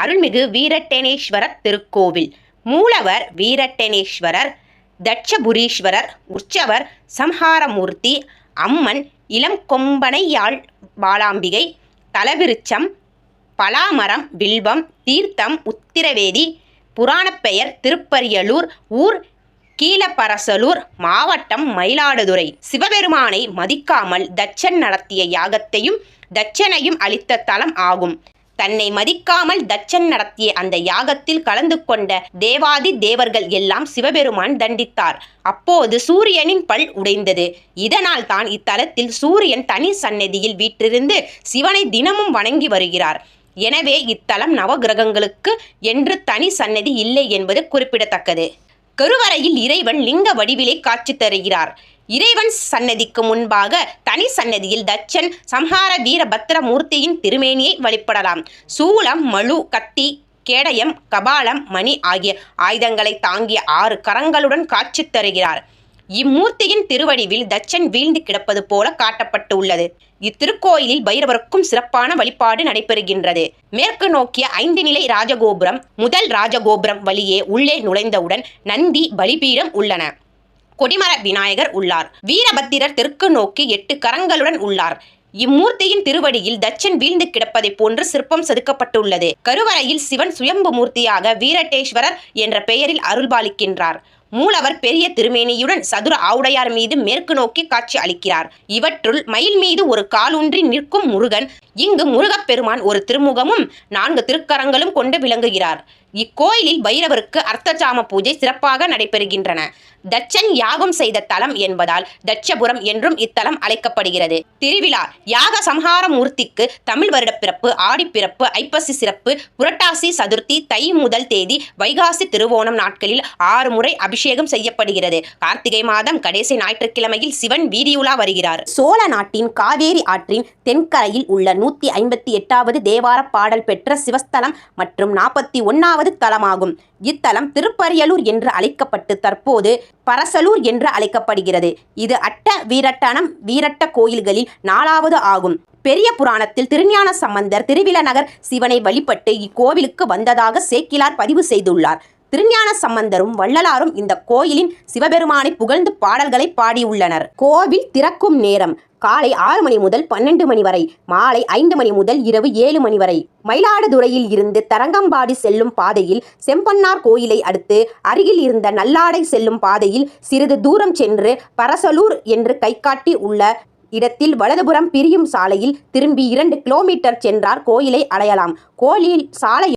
அருள்மிகு வீரட்டேனேஸ்வரர் திருக்கோவில். மூலவர் வீரட்டேனேஸ்வரர் தட்சபுரீஸ்வரர் உற்சவர் சம்ஹாரமூர்த்தி அம்மன் இளங்கொம்பனையாள் பாலாம்பிகை தலவிருச்சம் பலாமரம் வில்வம் தீர்த்தம் உத்திரவேதி புராணப்பெயர் திருப்பரியலூர் ஊர் கீழப்பரசலூர் மாவட்டம் மயிலாடுதுறை. சிவபெருமானை மதிக்காமல் தட்சன் நடத்திய யாகத்தையும் தட்சனையும் அளித்த தலம் ஆகும். தன்னை மதிக்காமல் தச்சன் நடத்திய அந்த யாகத்தில் கலந்து கொண்ட தேவாதி தேவர்கள் எல்லாம் சிவபெருமான் தண்டித்தார். அப்போது சூரியனின் பல் உடைந்தது. இதனால் தான் இத்தலத்தில் சூரியன் தனி சந்நிதியில் வீற்றிருந்து சிவனை தினமும் வணங்கி வருகிறார். எனவே இத்தலம் நவகிரகங்களுக்கு என்று தனி சன்னதி இல்லை என்பது குறிப்பிடத்தக்கது. கருவறையில் இறைவன் லிங்க வடிவிலே காட்சி தருகிறார். இறைவன் சன்னதிக்கு முன்பாக தனி சன்னதியில் தட்சன் சம்ஹார வீரபத்திர மூர்த்தியின் திருமேனியை வழிபடலாம். சூளம் மழு கத்தி கேடயம் கபாலம் மணி ஆகிய ஆயுதங்களை தாங்கிய ஆறு கரங்களுடன் காட்சி தருகிறார். இம்மூர்த்தியின் திருவடிவில் தச்சன் வீழ்ந்து கிடப்பது போல காட்டப்பட்டு உள்ளது இத்திருக்கோயிலில் பைரவருக்கும் சிறப்பான வழிபாடு நடைபெறுகின்றது. மேற்கு நோக்கிய ஐந்து நிலை ராஜகோபுரம் முதல் ராஜகோபுரம் வழியே உள்ளே நுழைந்தவுடன் நந்தி பலிபீடம் உள்ளன. கொடிமர விநாயகர் உள்ளார். வீரபத்திரர் தெற்கு நோக்கி எட்டு கரங்களுடன் உள்ளார். இம்மூர்த்தியின் திருவடியில் தச்சன் வீழ்ந்து கிடப்பதைப் போன்று சிற்பம் செதுக்கப்பட்டுள்ளது. கருவறையில் சிவன் சுயம்பு மூர்த்தியாக வீரட்டேஸ்வரர் என்ற பெயரில் அருள்பாலிக்கின்றார். மூலவர் பெரிய திருமேனியுடன் சதுர ஆவுடையார் மீது மேற்கு நோக்கி காட்சி அளிக்கிறார். இவற்றுள் மயில் மீது ஒரு காலூன்றி நிற்கும் முருகன் இங்கு முருகப்பெருமான் ஒரு திருமுகமும் நான்கு திருக்கரங்களும் கொண்டு விளங்குகிறார். இக்கோயிலில் பைரவருக்கு அர்த்தஜாம பூஜை சிறப்பாக நடைபெறுகின்றன. தட்சன் யாகம் செய்த தலம் என்பதால் தட்சபுரம் என்றும் இத்தலம் அழைக்கப்படுகிறது. திருவிழா யாக சம்ஹார மூர்த்திக்கு தமிழ் வருடப்பிறப்பு ஆடிப்பிறப்பு ஐப்பசி சிறப்பு புரட்டாசி சதுர்த்தி தை முதல் தேதி வைகாசி திருவோணம் நாட்களில் ஆறு முறை அபிஷேகம் செய்யப்படுகிறது. கார்த்திகை மாதம் கடைசி ஞாயிற்றுக்கிழமையில் சிவன் வீதியுலா வருகிறார். சோழ நாட்டின் காவேரி ஆற்றின் தென்கரையில் உள்ள நூத்தி ஐம்பத்தி எட்டாவது தேவார பாடல் பெற்ற சிவஸ்தலம் மற்றும் நாற்பத்தி ஒன்னாவது தலமாகும். இத்தலம் திருப்பரியலூர் என்று அழைக்கப்பட்டு தற்போது பரசலூர் என்று அழைக்கப்படுகிறது. இது அட்ட வீரட்டனம் வீரட்ட கோயில்களில் நாலாவது ஆகும். பெரிய புராணத்தில் திருஞான சம்பந்தர் திருவிழநகர் சிவனை வழிபட்டு இக்கோவிலுக்கு வந்ததாக சேக்கிலார் பதிவு செய்துள்ளார். திருஞான சம்பந்தரும் வள்ளலாரும் இந்த கோயிலின் சிவபெருமானை புகழ்ந்து பாடல்களை பாடியுள்ளனர். கோவில் திறக்கும் நேரம். காலை ஆறு மணி முதல் பன்னெண்டு மணி வரை. மாலை ஐந்து மணி முதல் இரவு ஏழு மணி வரை. மயிலாடுதுறையில் இருந்து தரங்கம்பாடி செல்லும் பாதையில் செம்பன்னார் கோயிலை அடுத்து அருகில் இருந்த நல்லாடை செல்லும் பாதையில் சிறிது தூரம் சென்று பரசலூர் என்று கைகாட்டி உள்ள இடத்தில் வலதுபுறம் பிரியும் சாலையில் திரும்பி இரண்டு கிலோமீட்டர் சென்றார் கோயிலை அடையலாம். கோயில் சாலை